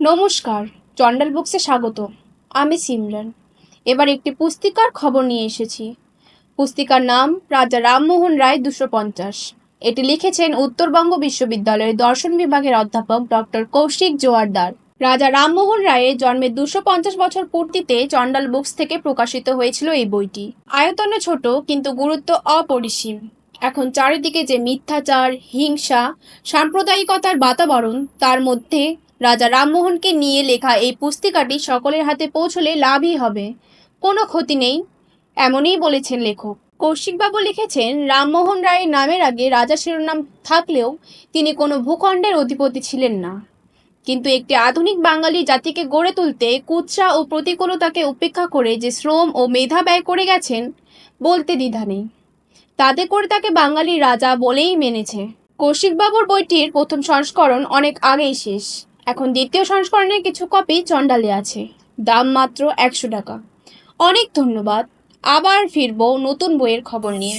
নমস্কার চন্ডাল বুকসে স্বাগত। আমি সিমরান। এবার একটি পুস্তিকার খবর নিয়ে এসেছি। পুস্তিকার নাম রাজা রামমোহন রায় দুশো পঞ্চাশ। এটি লিখেছেন উত্তরবঙ্গ বিশ্ববিদ্যালয়ের দর্শন বিভাগের অধ্যাপক ডক্টর কৌশিক জোয়ারদার। রাজা রামমোহন রায়ের জন্মের দুশো পঞ্চাশ বছর পূর্তিতে চন্ডাল বুকস থেকে প্রকাশিত হয়েছিল এই বইটি। আয়তনে ছোট, কিন্তু গুরুত্ব অপরিসীম। এখন চারিদিকে যে মিথ্যাচার, হিংসা, সাম্প্রদায়িকতার বাতাবরণ, তার মধ্যে রাজা রামমোহনকে নিয়ে লেখা এই পুস্তিকাটি সকলের হাতে পৌঁছলে লাভই হবে। কোনো ক্ষতি নেই, এমনই বলেছেন লেখক। কৌশিকবাবু লিখেছেন, রামমোহন রায়ের নামের আগে রাজা শিরোনাম থাকলেও তিনি কোনো ভূখণ্ডের অধিপতি ছিলেন না। কিন্তু একটি আধুনিক বাঙালি জাতিকে গড়ে তুলতে কুৎসা ও প্রতিকূলতাকে উপেক্ষা করে যে শ্রম ও মেধা ব্যয় করে গেছেন, বলতে দ্বিধা নেই। তাতে করে তাকে বাঙালি রাজা বলেই মেনেছে। কৌশিকবাবুর বইটির প্রথম সংস্করণ অনেক আগেই শেষ। এখন দ্বিতীয় সংস্করণের কিছু কপি চণ্ডালে আছে। দাম মাত্র একশো টাকা। অনেক ধন্যবাদ। আবার ফিরবো নতুন বইয়ের খবর নিয়ে।